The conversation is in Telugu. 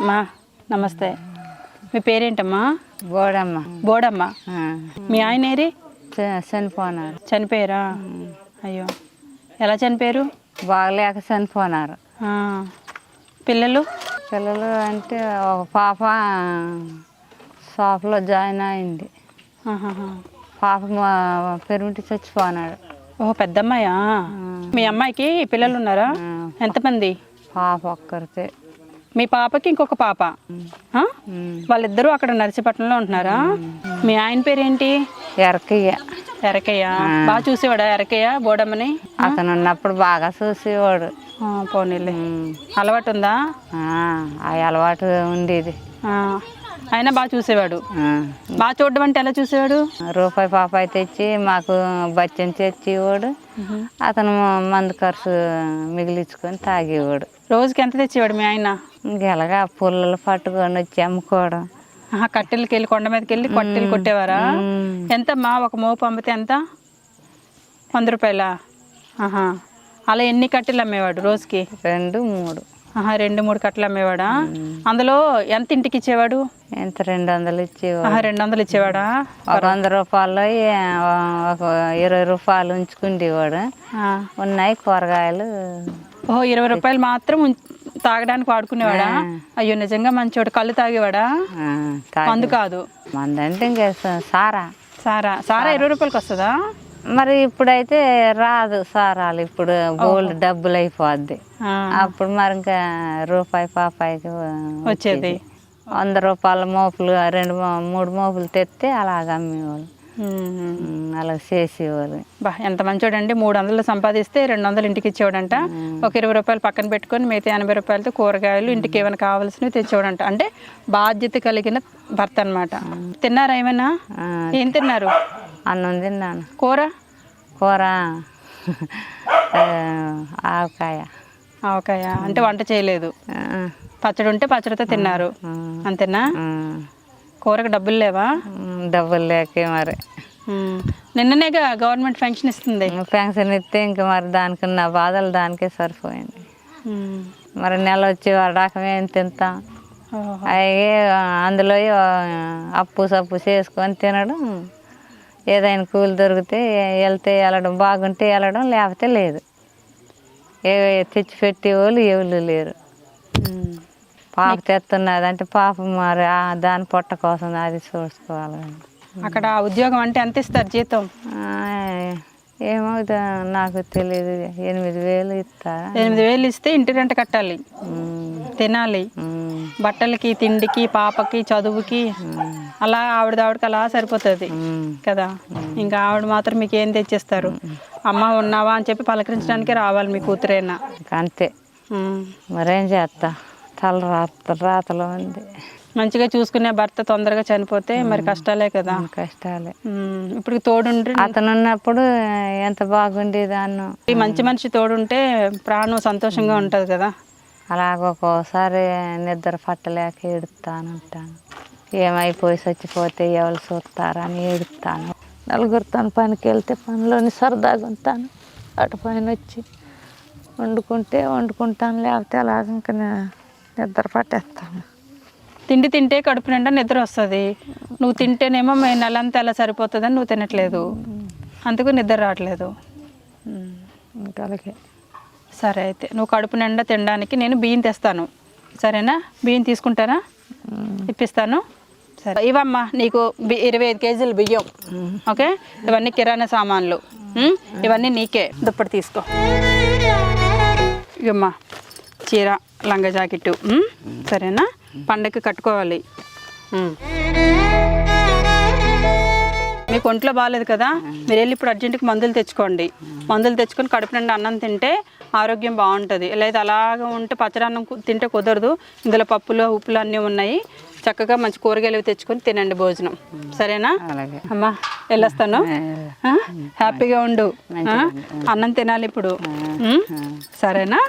అమ్మా నమస్తే. మీ పేరేంటమ్మా? బోడమ్మ. బోడమ్మ. మీ ఆయన ఏరి? చనిపోనారు. చనిపోయారా? అయ్యో. ఎలా చనిపోయారు? బాగలేక చనిపోనారు. పిల్లలు? పిల్లలు అంటే ఒక పాప షాప్లో జాయిన్ అయింది. పాప మా పెరుమిటి చచ్చిపోనాడు. ఓ పెద్దమ్మాయా? మీ అమ్మాయికి పిల్లలు ఉన్నారా. ఎంతమంది? పాప ఒక్కరితే. మీ పాపకి ఇంకొక పాప. వాళ్ళిద్దరూ అక్కడ నర్సీపట్నంలో ఉంటున్నారా? మీ ఆయన పేరేంటి? ఎరకయ్య. ఎరకయ్య. బాగా చూసేవాడా ఎరకయ్య బోడమ్మని అతను ఉన్నప్పుడు బాగా చూసేవాడు. పోనీలే. ఉమ్. అలవాటు ఉందా ఆ, అలవాటు ఉండేది. ఆయన బాగా చూసేవాడు. బాగా చూడడం అంటే ఎలా చూసేవాడు? రూపాయి పాపాయి తెచ్చి మాకు బచ్చని తెచ్చేవాడు అతను మందు ఖర్చు మిగిలించుకొని తాగేవాడు. రోజుకి ఎంత తెచ్చేవాడు మీ ఆయన? గెలగా పుల్లలు పట్టుకొని వచ్చి అమ్ముకోవడం. కట్టెలకి వెళ్ళి కొండ మీదకి వెళ్ళి కట్టెలు కొట్టేవారా? మ్మ్. ఎంతమ్మా ఒక మోపు అమ్మితే ఎంత? వంద రూపాయలా? ఆహా అలా ఎన్ని కట్టెలు అమ్మేవాడు రోజుకి? రెండు మూడు. రెండు మూడు కట్టెలు అమ్మేవాడా? అందులో ఎంత ఇంటికి ఇచ్చేవాడు? ఎంత రెండు వందలు ఇచ్చేవాడు? రెండు వందలు ఇచ్చేవాడా? ఒక వంద రూపాయలు ఒక ఇరవై రూపాయలు ఉంచుకుండేవాడు. ఉన్నాయి కూరగాయలు. ఓహో ఇరవై రూపాయలు మాత్రం తాగడానికి వాడుకునేవాడా? అయ్యో నిజంగా మంచివాడు కళ్ళు తాగేవాడా? మందు కాదు. మందంటే ఇంకా సారా? సారా సారా. ఇరవై రూపాయలకి వస్తుందా? మరి ఇప్పుడైతే రాదు సారాలు. ఇప్పుడు గోల్డ్ డబ్బులు అయిపోద్ది. అప్పుడు మరి ఇంకా రూపాయి పాపాయికి వచ్చేది. వంద రూపాయల మోపులు రెండు మూడు మోపులు తెస్తే అలాగ అమ్మేవాళ్ళు. అలా చేసేవాళ్ళు. బా ఎంత మంచోడండి. మూడు వందలు సంపాదిస్తే రెండు వందలు ఇంటికి ఇచ్చేవాడంట. ఒక ఇరవై రూపాయలు పక్కన పెట్టుకొని మిగతా ఎనభై రూపాయలతో కూరగాయలు ఇంటికి ఏమైనా కావాల్సినవి తెచ్చేవాడంట. అంటే బాధ్యత కలిగిన భర్త అనమాట తిన్నారా ఏమైనా? ఏం తిన్నారు? అన్నం తిన్నాను. కూర? కూర. ఆవకాయ. ఆవకాయ. అంటే వంట చేయలేదు. పచ్చడి ఉంటే పచ్చడితో తిన్నారు. అంతేనా? కూరకు డబ్బులు లేవా? డబ్బులు లేకే మరి. ఉమ్. నిన్ననేగా గవర్నమెంట్ పెన్షన్ ఇస్తుంది. పెన్షన్ ఇస్తే ఇంకా మరి దానికి నా బాధలు దానికే సరిపోయింది. మరి నెల వచ్చి ఏం తింటాం. అయ్యే అందులో అప్పు సప్పు చేసుకొని తినడం ఏదైనా కూలి దొరికితే వెళ్తే వెళ్ళడం బాగుంటే వెళ్ళడం లేకపోతే లేదు. ఏ తెచ్చి పెట్టేవాళ్ళు ఎవరు లేరు. పాప తెస్తున్నది అంటే పాప మరి దాని పొట్ట కోసం అది చూసుకోవాలి. అక్కడ ఉద్యోగం అంటే ఎంత ఇస్తారు జీతం? ఆ, ఏమో దా- నాకు తెలియదు ఎనిమిది వేలు ఇస్తారా ఎనిమిది వేలు ఇస్తే ఇంటి రెంట కట్టాలి. తినాలి. బట్టలకి తిండికి పాపకి చదువుకి అలా ఆవిడ ఆవిడకి అలా సరిపోతుంది. కదా. ఇంకా ఆవిడ మాత్రం మీకు ఏం తెచ్చిస్తారు? అమ్మ ఉన్నావా అని చెప్పి పలకరించడానికి రావాలి మీ కూతురైనా? అంతే. మరేం చేస్తా? తల రాత రాతలో ఉంది. మంచిగా చూసుకునే భర్త తొందరగా చనిపోతే మరి కష్టాలే కదా. కష్టాలే. ఇప్పుడు తోడుండ్రి. అతను ఉన్నప్పుడు ఎంత బాగుండేదాన్ని. మంచి మనిషి తోడుంటే ప్రాణం సంతోషంగా ఉంటది కదా. అలాగ ఒక్కోసారి నిద్ర పట్టలేక ఏడుస్తానంటాను ఏమైపోయి చచ్చిపోతే ఎవరు చూస్తారని ఏడుస్తాను నలుగురితో పనికి వెళ్తే పనిలోని సరదాగా ఉంటాను. అటు పైన వచ్చి వండుకుంటే వండుకుంటాను లేకపోతే అలాగ ఇంకా నిద్ర పట్టేస్తాను. తిండి తింటే కడుపు నిండా నిద్ర వస్తుంది. నువ్వు తింటేనేమో మే నెలంతా ఎలా సరిపోతుందని నువ్వు తినట్లేదు. అందుకు నిద్ర రావట్లేదు. ఇంకా అలాగే. సరే అయితే నువ్వు కడుపు నిండా తినడానికి నేను బియ్యం తెస్తాను. సరేనా? బియ్యం తీసుకుంటారా ఇప్పిస్తాను. సరే. ఇవమ్మా నీకు బి- ఇరవై ఐదు కేజీలు బియ్యం. ఓకే? ఇవన్నీ కిరాణా సామాన్లు. ఇవన్నీ నీకే. దుప్పటి తీసుకో. ఇవమ్మా చీర లంగా జాకెట్టు. సరేనా? పండగకి కట్టుకోవాలి. మీకు ఒంట్లో బాగాలేదు కదా మీరు వెళ్ళి ఇప్పుడు అర్జెంటుకి మందులు తెచ్చుకోండి. మందులు తెచ్చుకొని కడుపు నిండా అన్నం తింటే ఆరోగ్యం బాగుంటుంది. లేదా అలాగ ఉంటే పచ్చడన్నం తింటే కుదరదు. ఇందులో పప్పులు ఉప్పులు అన్నీ ఉన్నాయి. చక్కగా మంచి కూరగాయలు తెచ్చుకొని తినండి భోజనం. సరేనా? అమ్మా వెళ్ళొస్తాను? హ్యాపీగా ఉండు? అన్నం తినాలి ఇప్పుడు? సరేనా?